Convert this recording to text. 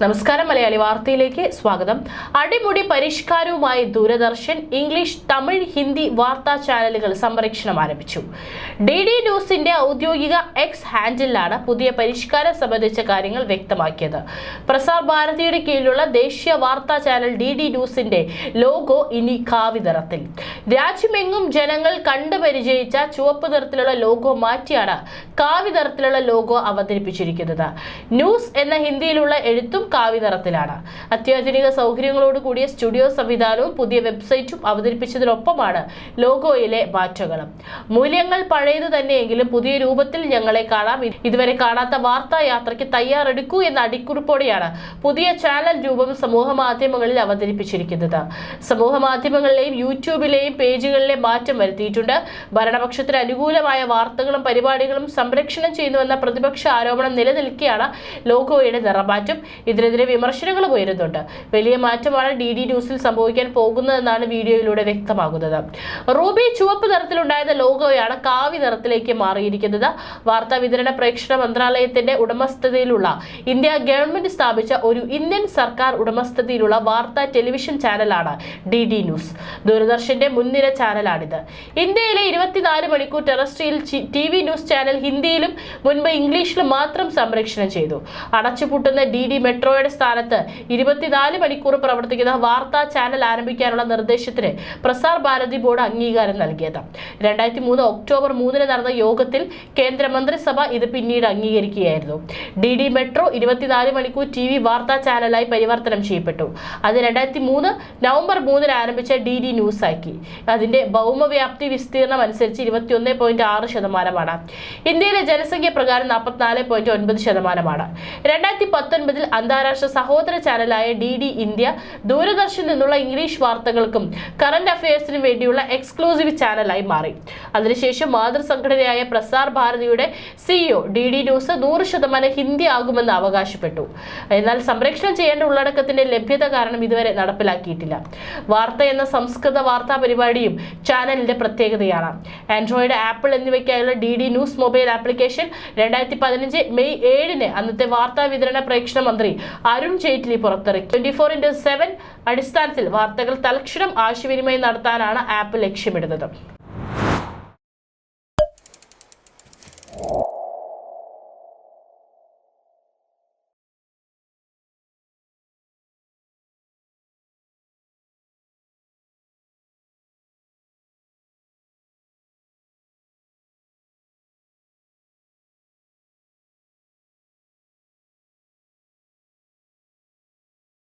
നമസ്കാരം മലയാളി വാർത്തയിലേക്ക് സ്വാഗതം. അടിമുടി പരിഷ്കാരവുമായി ദൂരദർശൻ ഇംഗ്ലീഷ് തമിഴ് ഹിന്ദി വാർത്താ ചാനലുകൾ സംപ്രേക്ഷണം ആരംഭിച്ചു. ഡി ഡി ന്യൂസിന്റെ ഔദ്യോഗിക എക്സ് ഹാൻഡിലാണ് പുതിയ പരിഷ്കാരം സംബന്ധിച്ച കാര്യങ്ങൾ വ്യക്തമാക്കിയത്. പ്രസാർ ഭാരതിയുടെ കീഴിലുള്ള ദേശീയ വാർത്താ ചാനൽ ഡി ഡി ന്യൂസിന്റെ ലോഗോ ഇനി കാവിതരത്തിൽ രാജ്യമെങ്ങും ജനങ്ങൾ കണ്ടുപരിചയിച്ച ചുവപ്പ് നിറത്തിലുള്ള ലോഗോ മാറ്റിയാണ് കാവി നിറത്തിലുള്ള ലോഗോ അവതരിപ്പിച്ചിരിക്കുന്നത്. ന്യൂസ് എന്ന ഹിന്ദിയിലുള്ള എഴുത്തും കാവി നിറത്തിലാണ്. അത്യാധുനിക സൗകര്യങ്ങളോട് കൂടിയ സ്റ്റുഡിയോ സംവിധാനവും പുതിയ വെബ്സൈറ്റും അവതരിപ്പിച്ചതിനൊപ്പമാണ് ലോഗോയിലെ മാറ്റങ്ങളും. മൂല്യങ്ങൾ പഴയത് തന്നെയെങ്കിലും പുതിയ രൂപത്തിൽ ഞങ്ങളെ കാണാം. ഇതുവരെ കാണാത്ത വാർത്താ യാത്രയ്ക്ക് തയ്യാറെടുക്കൂ എന്ന അടിക്കുറിപ്പോടെയാണ് പുതിയ ചാനൽ രൂപം സമൂഹ മാധ്യമങ്ങളിൽ അവതരിപ്പിച്ചിരിക്കുന്നത്. സമൂഹ മാധ്യമങ്ങളിലെയും യൂട്യൂബിലെയും പേജുകളിലെ മാറ്റം വരുത്തിയിട്ടുണ്ട്. ഭരണപക്ഷത്തിന് അനുകൂലമായ വാർത്തകളും പരിപാടികളും സംരക്ഷണം ചെയ്യുന്നുവെന്ന പ്രതിപക്ഷ ആരോപണം നിലനിൽക്കെയാണ് ലോഗോയുടെ നിറമാറ്റം. ഇതിനെതിരെ വിമർശനങ്ങളും ഉയരുന്നുണ്ട്. വലിയ മാറ്റമാണ് ഡി ഡി ന്യൂസിൽ സംഭവിക്കാൻ പോകുന്നതെന്നാണ് വീഡിയോയിലൂടെ വ്യക്തമാകുന്നത്. റൂബി ചുവപ്പ് നിറത്തിലുണ്ടായിരുന്ന ലോഗോയാണ് കാവി നിറത്തിലേക്ക് മാറിയിരിക്കുന്നത്. വാർത്താ വിതരണ പ്രേക്ഷണ മന്ത്രാലയത്തിന്റെ ഉടമസ്ഥതയിലുള്ള ഇന്ത്യ ഗവൺമെന്റ് സ്ഥാപിച്ച ഒരു ഇന്ത്യൻ സർക്കാർ ഉടമസ്ഥതയിലുള്ള വാർത്താ ടെലിവിഷൻ ചാനലാണ് ഡി ഡി ന്യൂസ്. ദൂരദർശന്റെ മുൻനിര ചാനലാണിത്. ഇന്ത്യയിലെ ഇരുപത്തിനാല് മണിക്കൂർ terrestrial T V news channel ഹിന്ദിയിലും മുൻപ് ഇംഗ്ലീഷിലും മാത്രം സംരക്ഷണം ചെയ്തു. അടച്ചുപൂട്ടുന്ന ഡി ഡി മെട്രോയുടെ സ്ഥാനത്ത് ഇരുപത്തിനാല് മണിക്കൂർ പ്രവർത്തിക്കുന്ന വാർത്താ ചാനൽ ആരംഭിക്കാനുള്ള നിർദ്ദേശത്തിന് പ്രസാർ ഭാരതി ബോർഡ് അംഗീകാരം നൽകിയത്. രണ്ടായിരത്തി മൂന്ന് ഒക്ടോബർ മൂന്നിന് നടന്ന യോഗത്തിൽ കേന്ദ്ര മന്ത്രിസഭ ഇത് പിന്നീട് അംഗീകരിക്കുകയായിരുന്നു. ഡി ഡി മെട്രോ ഇരുപത്തിനാല് മണിക്കൂർ ടി വി വാർത്താ ചാനലായി പരിവർത്തനം ചെയ്യപ്പെട്ടു. അത് രണ്ടായിരത്തി മൂന്ന് നവംബർ മൂന്നിന് ആരംഭിച്ച ഡി ഡി ന്യൂസ് ആക്കി. അതിന്റെ ഭൗമവ്യാപ്തി വിസ്തീർണം അനുസരിച്ച് ഇരുപത്തിയൊന്ന് പോയിന്റ് ആറ് ശതമാനമാണ്. ഇന്ത്യയിലെ ജനസംഖ്യ പ്രകാരം നാൽപ്പത്തിനാല് പോയിന്റ് ഒൻപത് ശതമാനമാണ്. രണ്ടായിരത്തി പത്തൊൻപതിൽ അന്താരാഷ്ട്ര സഹോദര ചാനലായ ഡി ഡി ഇന്ത്യ ദൂരദർശനിൽ നിന്നുള്ള ഇംഗ്ലീഷ് വാർത്തകൾക്കും കറന്റ് അഫയേഴ്സിനും വേണ്ടിയുള്ള എക്സ്ക്ലൂസീവ് ചാനലായി മാറി അതിനുശേഷം മാതൃസംഘടനയായ പ്രസാർ ഭാരതിയുടെ സിഇഒ ഡി ഡി ന്യൂസ് നൂറ് ശതമാനം ഹിന്ദി ആകുമെന്ന് അവകാശപ്പെട്ടു. എന്നാൽ സംരക്ഷണം ചെയ്യേണ്ട ഉള്ളടക്കത്തിന്റെ ലഭ്യത കാരണം ഇതുവരെ നടപ്പിലാക്കിയിട്ടില്ല. വാർത്ത എന്ന സംസ്കൃത വാർത്താ പരിപാടിയും ചാനലിന്റെ പ്രത്യേകതയാണ്. ആൻഡ്രോയിഡ് ആപ്പിൾ എന്നിവയ്ക്കായുള്ള D D news mobile application രണ്ടായിരത്തി പതിനഞ്ച് മെയ് ഏഴിന് അന്നത്തെ വാർത്താ വിതരണ പ്രേക്ഷണ മന്ത്രി അരുൺ ജെയ്റ്റ്ലി പുറത്തിറക്കി. ട്വന്റി ഫോർ ഇന്റു സെവൻ അടിസ്ഥാനത്തിൽ വാർത്തകൾ തൽക്ഷണം ആശയവിനിമയം നടത്താനാണ് ആപ്പ് ലക്ഷ്യമിടുന്നത്.